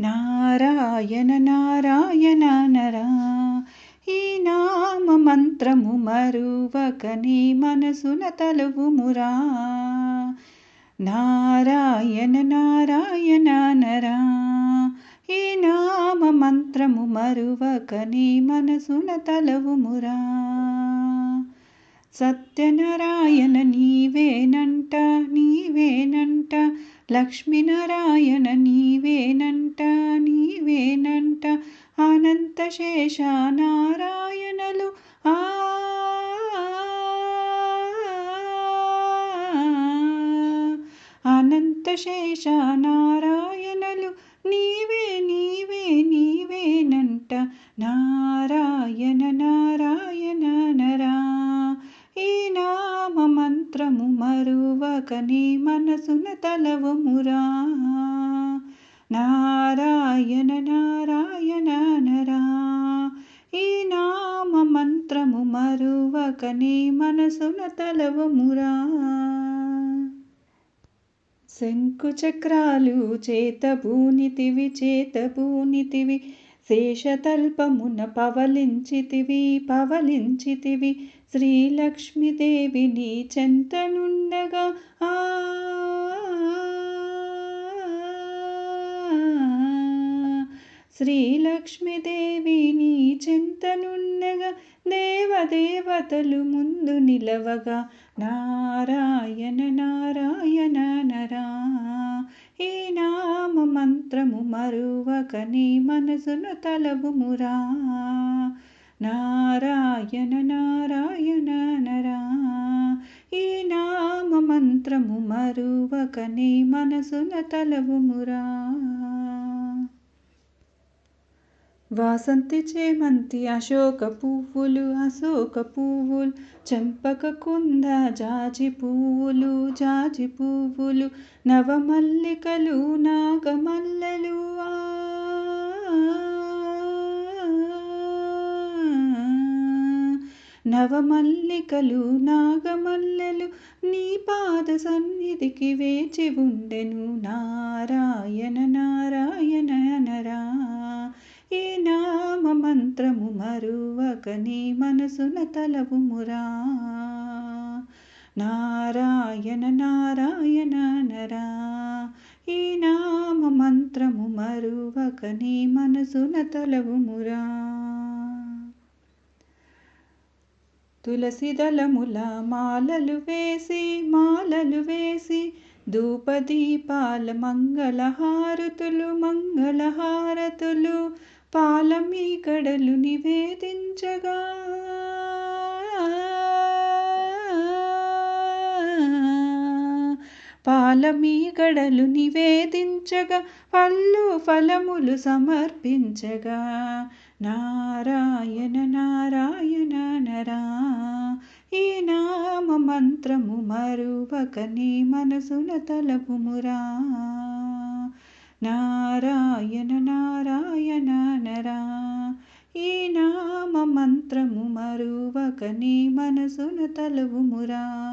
నారాయణ నారాయణ నరా. ఈ నామ మంత్రము మరువకని మనసున తలువుమురా నారాయణ నారాయణ నరా. ఈ నామ మంత్రము మరువకని మనసున తలవుమురా సత్యనారాయణ లక్ష్మీనారాయణ నీవేనంట నీవేనంట అనంత శేష నారాయణలు ఆ అనంత శేష నారాయణలు నీవే నీవే నీవేనంట నారాయణ నీ మనసున తలవమురా. నారాయణ నారాయణ నరా. ఈ నామ మంత్రము మరువకని మనసున తలవమురా. శంకు చక్రాలు చేత భూనితివి చేత శేషతల్పమున పవలించితివి పవలించితివి. శ్రీలక్ష్మీదేవి నీ చెంతనుండగా ఆ శ్రీలక్ష్మీదేవి నీ చెంతనుండగా దేవదేవతలు ముందు నిలవగా నారాయణ నారాయణ నరా ఈ నామ మంత్రము మరువకని మనసును తలబుమురా నారాయణ నారాయణ నరా. ఈ నామ మంత్రము మరువకని మనసున తలవుమురా. వాసంతి చేమంతి అశోక పువ్వులు అశోక పువ్వులు చెంపక కుంద జాజి పువ్వులు జాజి పువ్వులు నవమల్లికలు నాగమల్లెలు. ఆ నవమల్లికలు నాగమల్లెలు నీ పాద సన్నిధికి వేచి ఉండెను. నారాయణ నారాయణ నరా. ఈ నామ మంత్రము మరువకని మనసున తలవుమురా. నారాయణ నారాయణ నరా. ఈ నామ మంత్రము మరువకని మనసున తలవు మురా దళముల మాలలు వేసి మాలలు వేసి ధూపదీపాల మంగళహారతులు మంగళహారతులు పాలమీ కడలు నివేదించగా. పాలమీ గడలు నివేదించగా పళ్ళు ఫలములు సమర్పించగా. నారాయణ నారాయణ నరా ఈ నామ మంత్రము మరువకని మనసున తలపుమురా. నారాయణ నారాయణ నరా ఈ నామ మంత్రము మరువకని మనసున తలవుమురా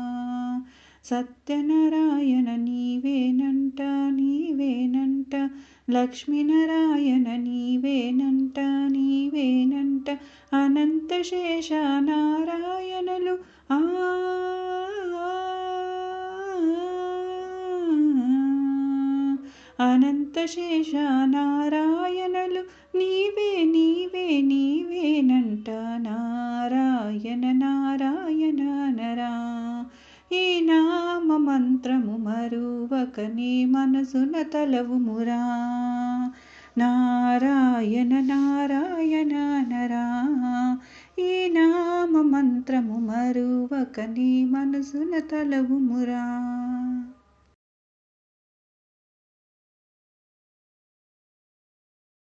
సత్యనారాయణ నీవేనంట నీవేనంట. లక్ష్మీనారాయణ నీవేనంట నీవేనంట. అనంత శేష నారాయణలు ఆ అనంత శేష నారాయణలు నీవే నీవే నీవేనంట నారాయణ మరువకని మనసున తలవుమురా. నారాయణ నారాయణ నరా. ఈ నామ మంత్రము మరువకని మనసున తలవుమురా.